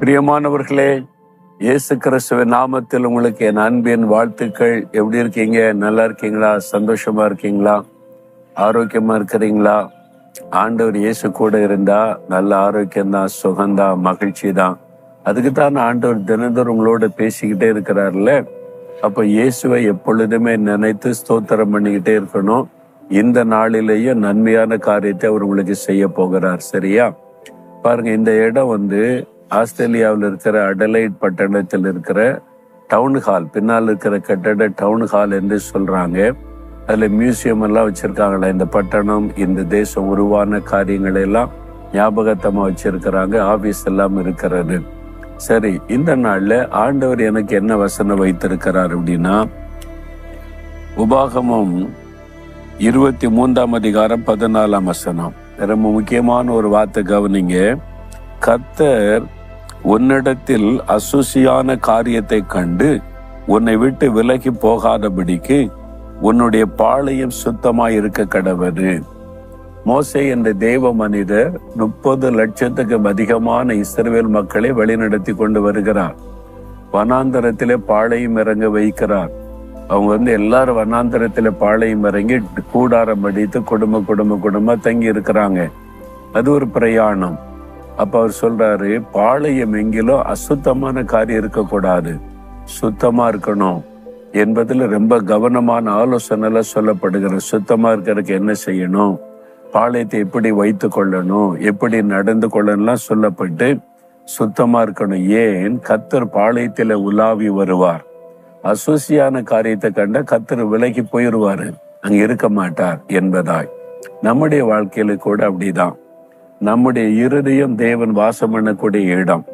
பிரியமானவர்களே இயேசு கிறிஸ்துவின் நாமத்தில் உங்களுக்கு என் அன்பின் வாழ்த்துக்கள். எப்படி இருக்கீங்க? நல்லா இருக்கீங்களா? சந்தோஷமா இருக்கீங்களா? ஆரோக்கியமா இருக்கிறீங்களா? ஆண்டவர் இயேசு கூட இருந்தா நல்ல ஆரோக்கியம்தான் சுகம்தான் மகிழ்ச்சி தான் அதுக்கு தான் ஆண்டவர் தினந்தோறும் உங்களோட பேசிக்கிட்டே இருக்கிறார்ல. அப்ப இயேசுவை எப்பொழுதுமே நினைத்து ஸ்தோத்திரம் பண்ணிக்கிட்டே இருக்கணும். இந்த நாளிலேயும் நன்மையான காரியத்தை அவர் உங்களுக்கு செய்ய போகிறார் சரியா? பாருங்க இந்த இடம் வந்து ஆஸ்திரேலியாவில் இருக்கிற அடலைட் பட்டணத்தில் இருக்கிற டவுன் ஹால். பின்னால் இருக்கிற கட்டட டவுன் ஹால் என்று சொல்றாங்க. அதுல மியூசியம் எல்லாம் வச்சிருக்காங்களா இந்த பட்டணம் இந்த தேசம் உருவான காரியங்களை எல்லாம் ஞாபகத்தமா வச்சிருக்கிறாங்க. ஆபீஸ் எல்லாம் இருக்கிறது. சரி இந்த நாள்ல ஆண்டவர் எனக்கு என்ன வசனம் வைத்திருக்கிறார் அப்படின்னா உபாகமம் இருபத்தி மூன்றாம் அதிகாரம் பதினாலாம் வசனம். ரொம்ப முக்கியமான ஒரு வார்த்தை கவனிங்க. கத்தர் உன்னிடத்தில் அசுசியான காரியத்தை கண்டு உன்னை விட்டு விலகி போகாதபடிக்கு உன்னுடைய பாளையம் சுத்தமாய் இருக்க கடவது மோசே என்ற தேவ மனிதர் முப்பது லட்சத்துக்கும் அதிகமான இஸ்ரேல் மக்களை வழிநடத்தி கொண்டு வருகிறார். வனாந்தரத்திலே பாளையம் இறங்க வைக்கிறார். அவங்க வந்து எல்லாரும் வனாந்தரத்துல பாளையம் இறங்கி கூடாரம் அடித்து குடும்ப குடும்ப குடும்ப தங்கி இருக்கிறாங்க. அது ஒரு பிரயாணம். அப்ப அவர் சொல்றாரு பாளையம் எங்கிலும் அசுத்தமான காரியம் இருக்கக்கூடாது. சுத்தமா இருக்கணும் என்பதுல ரொம்ப கவனமான ஆலோசனை சொல்லப்படுகிற சுத்தமா இருக்கிறதுக்கு என்ன செய்யணும்? பாளையத்தை எப்படி வைத்து கொள்ளணும் எப்படி நடந்து கொள்ளணும்லாம் சொல்லப்பட்டு சுத்தமா இருக்கணும். ஏன்? கத்தர் பாளையத்தில் உலாவி வருவார். அசூசியான காரியத்தை கண்ட கத்தர் விலகி போயிடுவாரு அங்க இருக்க மாட்டார் என்பதாய். நம்முடைய வாழ்க்கையில கூட அப்படிதான். நம்முடைய இருதயம் தேவன் வாசம் பண்ணக்கூடிய இடம்.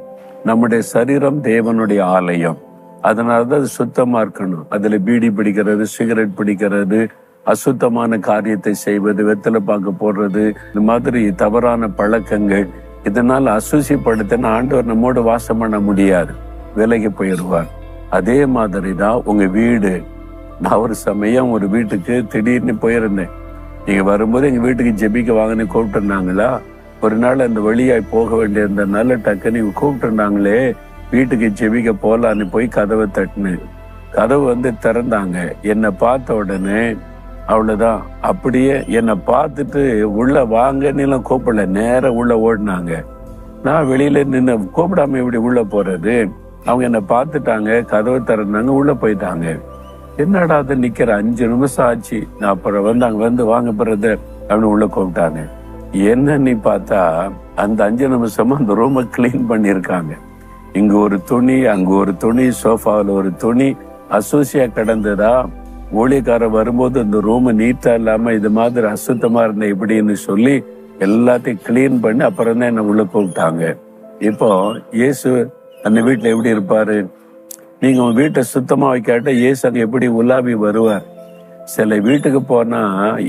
நம்முடைய சரீரம் தேவனுடைய ஆலயம். அதனாலதான் அது சுத்தமா இருக்கணும். அதுல பீடி பிடிக்கிறது சிகரெட் பிடிக்கிறது அசுத்தமான காரியத்தை செய்வது வெத்தலை பாக்கு போடுறது இந்த மாதிரி தவறான பழக்கங்கள் இதனால் அசூசிப்படுத்தின ஆண்டவர் நம்மோடு வாசம் பண்ண முடியாது. விலகி போயிடுவார். அதே மாதிரி தான் உங்க வீடு. நான் ஒரு சமயம் ஒரு வீட்டுக்கு திடீர்னு போயிருந்தேன். நீங்க வரும்போது எங்க வீட்டுக்கு ஜெபிக்க வாங்கன்னு கூப்பிட்டுருந்தாங்களா? ஒரு நாள் அந்த வழியாய் போக வேண்டியிருந்தனால டக்கு நீங்க கூப்பிட்டுருந்தாங்களே வீட்டுக்கு ஜெபிக்க போலான்னு போய் கதவை தட்டினேன். கதவு வந்து திறந்தாங்க. என்னை பார்த்த உடனே அவ்வளவுதான். அப்படியே என்னை பார்த்துட்டு உள்ள வாங்கன்னு கூப்பிடல. நேரா உள்ள ஓடினாங்க. நான் வெளியில நின்று கூப்பிடாம இப்படி உள்ள போறது. அவங்க என்னை பார்த்துட்டாங்க கதவை திறந்தாங்க உள்ள போயிட்டாங்க. என்னடா அது நிக்கிற? அஞ்சு நிமிஷம் ஆச்சு. நான் அப்புறம் வந்து அங்க வந்து வாங்க பிரதர் அப்படின்னு உள்ள கூப்பிட்டாங்க. என்ன நீ பார்த்தா அந்த அஞ்சு நிமிஷமா அந்த ரூமை கிளீன் பண்ணிருக்காங்க இங்க ஒரு துணி அங்க ஒரு துணி சோஃபாவில் ஒரு துணி அசோசியா கிடந்ததா? ஊழியக்காரர் வரும்போது இந்த ரூம் நீட்டா இல்லாம இது மாதிரி அசுத்தமா இருந்த எப்படின்னு சொல்லி எல்லாத்தையும் கிளீன் பண்ணி அப்புறம் தான் என்ன உள்ள கூப்பிட்டாங்க. இப்போ இயேசு அந்த வீட்டுல எப்படி இருப்பாரு? நீங்க உங்க வீட்டை சுத்தமா வைக்காட்ட இயேசு அங்க எப்படி உலாவி வருவார்? சில வீட்டுக்கு போனா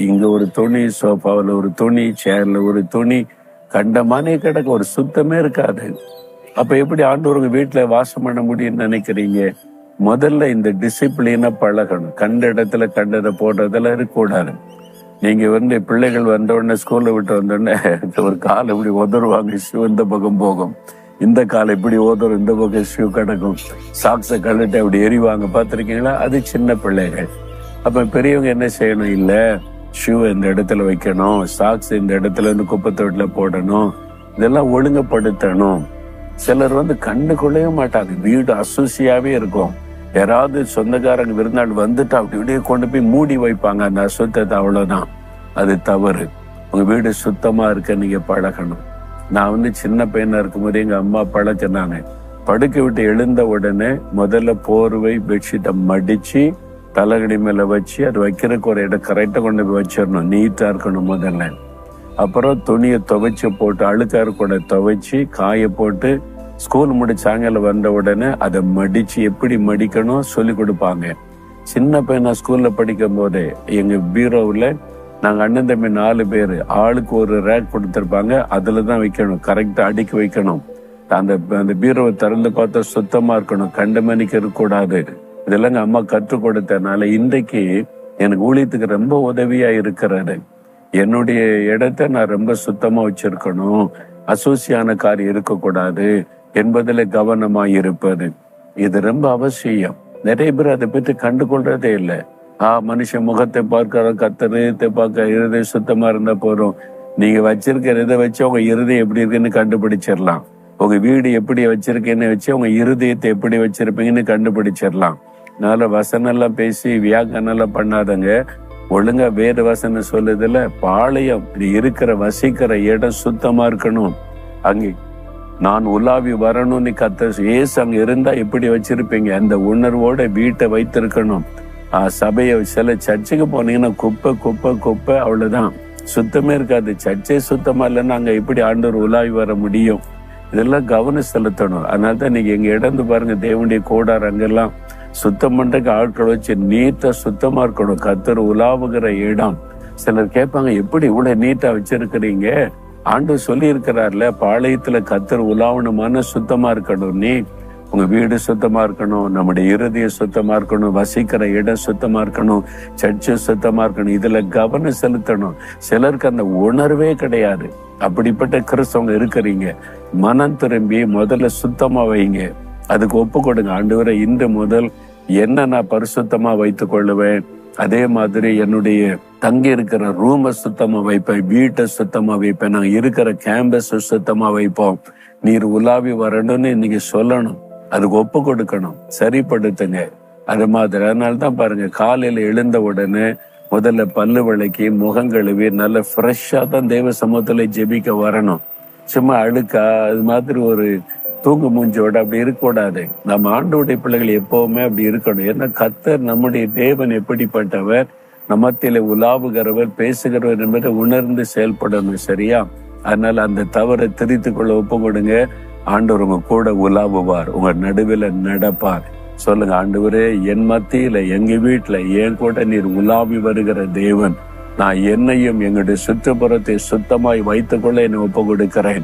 இங்க ஒரு துணி சோஃபாவில் ஒரு துணி சேர்ல ஒரு துணி கண்டமானே கிடக்க. ஒரு சுத்தமே இருக்காது. அப்ப எப்படி ஆண்டவருங்க வீட்டுல வாசம் பண்ண முடியும்னு நினைக்கிறீங்க? முதல்ல இந்த டிசிப்ளினை பழகணும். கண்ட இடத்துல கண்டதை போடுறதெல்லாம் இருக்கக்கூடாது. நீங்க வந்து பிள்ளைகள் வந்த உடனே ஸ்கூல்ல விட்டு வந்த உடனே ஒரு கால் இப்படி உதருவாங்க ஷூ இந்த பக்கம் போகும். இந்த கால் இப்படி ஓதரும் இந்த பக்கம் ஷூ கிடக்கும். சாக்ஸை கழுட்டு அப்படி எரிவாங்க பார்த்துருக்கீங்களா? அது சின்ன பிள்ளைகள். அப்ப பெரியவங்க என்ன செய்யணும்? இல்ல ஷூ இந்த இடத்துல வைக்கணும். சாக்ஸ் இந்த இடத்துல இருந்து குப்பை தொட்டில போடணும். இதெல்லாம் ஒழுங்குபடுத்தணும். சிலர் வந்து கண்டுகொள்ளவே மாட்டாங்க. வீடு அசூசியாவே இருக்கும். யாராவது சொந்தக்காரங்க விருந்தாள் வந்துட்டு அப்படி இப்படியே கொண்டு போய் மூடி வைப்பாங்க. அந்த அசுத்தத்தை அவ்வளவுதான். அது தவறு. உங்க வீடு சுத்தமா இருக்க நீங்க பழகணும். நான் வந்து சின்ன பையனா இருக்கும்போது எங்க அம்மா பழக்கினாங்க. படுக்க விட்டு எழுந்த உடனே முதல்ல போர்வை பெட்ஷீட்டை மடிச்சு தலைகடி மேல வச்சு அது வைக்கிறதுக்கு ஒரு இடம் கரெக்டா கொண்டு போய் வச்சிடணும். நீட்டா இருக்கணும் முதல்ல. அப்புறம் துணியை துவைச்சு போட்டு அழுக்கா கூட துவைச்சு காய போட்டு ஸ்கூல் முடிச்சு வந்த உடனே அதை மடிச்சு எப்படி மடிக்கணும் சொல்லி கொடுப்பாங்க. சின்ன பையனா ஸ்கூல்ல படிக்கும் போதே எங்க பீரோவில் நாங்க அண்ணன் தம்பி நாலு பேர் ஆளுக்கு ஒரு ரேக் கொடுத்துருப்பாங்க அதில் தான் வைக்கணும் கரெக்டா அடுக்கி வைக்கணும். அந்த அந்த பீரோவை திறந்து பார்த்தா சுத்தமா இருக்கணும் கண்டு மணிக்கு இருக்கக்கூடாது. இதெல்லாம் எங்க அம்மா கற்றுக் கொடுத்தனால இன்றைக்கு எனக்கு ஊழியத்துக்கு ரொம்ப உதவியா இருக்கிறாரு. என்னுடைய இடத்தை நான் ரொம்ப சுத்தமா வச்சிருக்கணும். அசூசியான காரியம் இருக்கக்கூடாது என்பதில் கவனமா இருப்பது. இது ரொம்ப அவசியம். நிறைய பேர் அதை பற்றி கண்டுகொள்றதே இல்லை. ஆ மனுஷன் முகத்தை பார்க்கற கத்தரத்தை பார்க்க இருதயம் சுத்தமா இருந்தா போறோம் நீங்க வச்சிருக்கிற இதை வச்சு உங்க இருதயம் எப்படி இருக்குன்னு கண்டுபிடிச்சிடலாம். உங்க வீடு எப்படி வச்சிருக்கேன்னு வச்சு உங்க இருதயத்தை எப்படி வச்சிருப்பீங்கன்னு கண்டுபிடிச்சிடலாம். அதனால வசனம் எல்லாம் பேசி வியாக்கனெல்லாம் எல்லாம் பண்ணாதங்க. ஒழுங்கா வேறு வசனம் சொல்லுதுல பாளையம் நீ இருக்கிற வசிக்கிற இடம் சுத்தமா இருக்கணும். அங்கே நான் உலாவி வரணும்னு கத்த ஏசு அங்க இருந்தா எப்படி வச்சிருப்பீங்க. அந்த உணர்வோட வீட்டை வைத்திருக்கணும். ஆஹ் சபையை சில சர்ச்சுக்கு போனீங்கன்னா குப்பை குப்பை குப்பை அவ்வளவுதான். சுத்தமே இருக்காது. சர்ச்சே சுத்தமா இல்லைன்னா அங்க எப்படி ஆண்டவர் உலாவி வர முடியும்? இதெல்லாம் கவனம் செலுத்தணும். அதனால தான் நீங்க எங்க இடந்து பாருங்க தேவனுடைய கோடார் அங்கெல்லாம் சுத்தம் பண்றதுக்கு ஆட்கள் வச்சு நீட்டா சுத்தமா இருக்கணும். கத்தர் உலாவுகிற இடம். சிலர் கேட்பாங்க எப்படி இவ்வளவு நீட்டா வச்சிருக்கிறீங்க? ஆண்டு சொல்லி இருக்கிறார்ல பாளையத்துல கத்தர் உலாவணுமான சுத்தமா இருக்கணும். நீ உங்க வீடு சுத்தமா இருக்கணும். நம்முடைய இருதயம் சுத்தமா இருக்கணும். வசிக்கிற இடம் சுத்தமா இருக்கணும். சர்ச்சு சுத்தமா இருக்கணும். இதுல கவனம் செலுத்தணும். சிலருக்கு அந்த உணர்வே கிடையாது. அப்படிப்பட்ட கிறிஸ்தவங்க இருக்கிறீங்க. மனம் திரும்பி முதல்ல சுத்தமா வைங்க. அதுக்கு ஒப்பு கொடுங்க ஆண்டவரை இன்று முதல் என்ன நான் பரிசுத்தமா வைத்துக் கொள்ளுவேன்? அதே மாதிரி என்னுடைய தங்கி இருக்கிற ரூமை சுத்தமா வைப்பேன் வீட்டை சுத்தமா வைப்பேன் நான் இருக்கிற கேம்பஸ் சுத்தமா வைப்போம். நீர் உலாவி வரணும்னு இன்னைக்கு சொல்லணும். அதுக்கு ஒப்பு கொடுக்கணும் சரிப்படுத்துங்க. அது மாதிரி. அதனால தான் பாருங்க காலையில எழுந்த உடனே முதல்ல பல்லு விளக்கி முகம் கழுவி நல்ல ஃப்ரெஷ்ஷா தான் தேவ சமூகத்துல ஜெபிக்க வரணும். சும்மா அழுக்கா அது மாதிரி ஒரு தூங்கு மூஞ்சோட அப்படி இருக்கக்கூடாது. நம்ம ஆண்டோடைய பிள்ளைகள் எப்பவுமே அப்படி இருக்கணும். ஏன்னா கத்தர் நம்முடைய தேவன் எப்படிப்பட்டவர்? நமத்தில உலாவுகிறவர் பேசுகிறவர் என்பதை உணர்ந்து செயல்படணும் சரியா? அதனால அந்த தவறை திரித்து கொள்ள ஒப்பு கொடுங்க ஆண்டவர் உங்க கூட உலாவுவார். உங்க நடுவில் நடப்பார். சொல்லுங்க ஆண்டவரே என் மத்தியில எங்க வீட்டுல என் கூட நீர் உலாவி வருகிற தேவன். நான் என்னையும் எங்களுடைய சுற்றுப்புறத்தை சுத்தமாய் வைத்துக்கொள்ள என்னை ஒப்பு கொடுக்கிறேன்